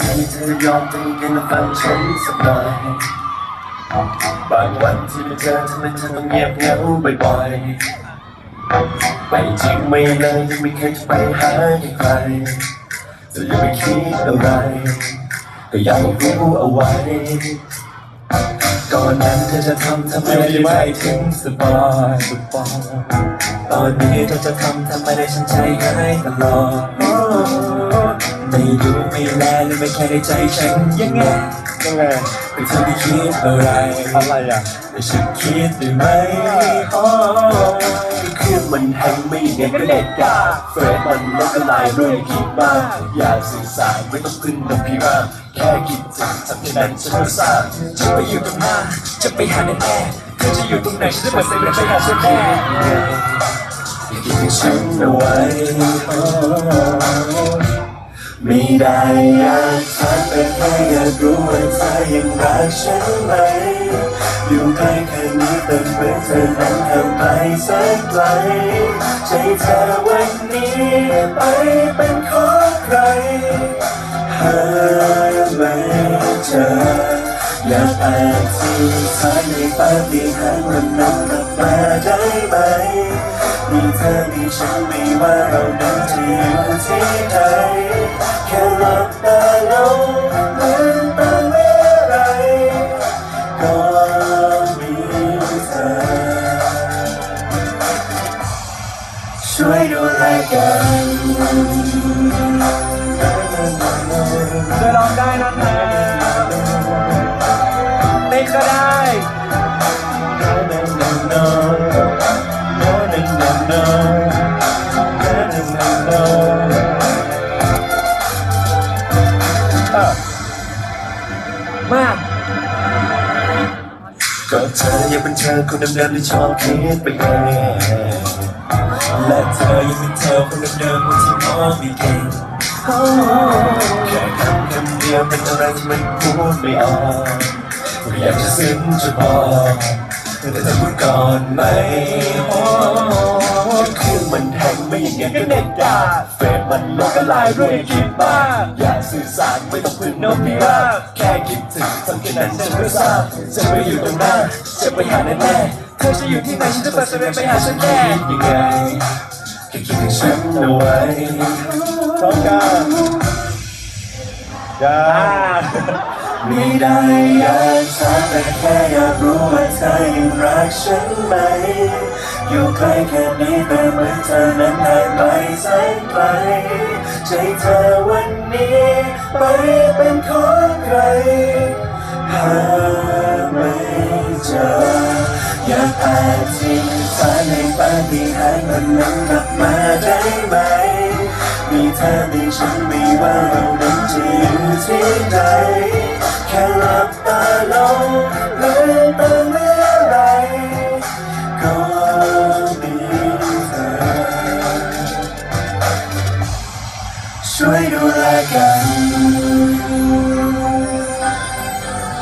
ทีเธอยอมใจกันฟังฉันสักหน่อยบางวันที่ไม่เจอทำไมเธอต้องเงียบเหงาบ่อยๆไม่จริงไม่เลยยังไม่เคยจะไปหาใครจะอย่าไปคิดอะไรก็อยากรู้เอาไว้ก่อนนั้นเธอจะทำทำไมได้ใจถึงสบายสบายตอนนี้เธอจะทำทำไมได้ฉันใจหายตลอด ไม่ดูไม่แลหรือไม่แค่ได้ใจฉันยังไงยังไงไม่เธอได้คิดอะไรอะไรอะแต่ฉันคิดได้ไหมอ๋อคือมันแห้งไม่เด็กก็เด็ดกาเฟรดมันลบละลายด้วยคิดมากอยากสื่อสารไม่ต้องพึ่งนกพิราบแค่คิดถึงทำแค่นั้นฉันก็ทราบจะไปอยู่ตรงหน้าจะไปหาแน่แน่เธอจะอยู่ตรงไหนฉันจะเปิดเซเว่นไปหาฉันแน่อย่าคิดถึงฉันเอาไว้ ไม่ได้อยากถามแต่แค่อยากรู้ว่าเธอยังรักฉันไหม อยู่ใกล้แค่นี้แต่เมื่อเธอนั้นทำไปแสนไกลใจเธอวันนี้ไปเป็นของใครหาไม่เจออยากอธิษฐานในปาฏิหาริย์วันนั้นกลับมาได้ไหม มีเธอมีฉันไม่ว่าเรานั้นจะอยู่ที่ไหนแค่หลับตาลงลืมตาเมื่อไรก็มีเธอ ช่วยดูแลกันจะร้องได้นะ ก็เธอยังเป็นเธอคนเดิมๆที่ชอบคิดไปเองและเธอยังเป็นเธอคนเดิมๆที่มองไม่เก่งแค่คำคำเดียวเป็นอะไรที่มันพูดไม่ออกอยากจะซึ้งจะบอกแต่เธอพูดก่อนไหม โอ้คือมันแทงไม่อย่างงั้นก็เน็ตดาเฟซมันลบก็ลายด้วยคิดบ้าอยากสื่อสารไม่ต้องพึ่งโน้ตพิราบแค่คิดถึงทำแค่นั้นฉันก็ทราบจะไปอยู่ตรงหน้าจะไปหาแน่ๆเธอจะอยู่ที่ไหนฉันจะเปิดเซเว่นไปหาฉันแน่ยังไงแค่คิดถึงฉันเอาไว้พร้อมกันจ้าไม่ได้อยากถามแต่แค่อยากรู้ว่าเธอยังรักฉันไหม อยู่ใกล้แค่นี้แต่เหมือนเธอนั้นหายไปแสนไกลใจเธอวันนี้ ไปเป็นของใครหาไม่เจออยากอธิษฐานในปาฏิหาริย์วันนั้นกลับมาได้ไหม มีเธอมีฉันไม่ว่าเรานั้นจะอยู่ที่ไหนแค่ล ช่วยดูแลกัน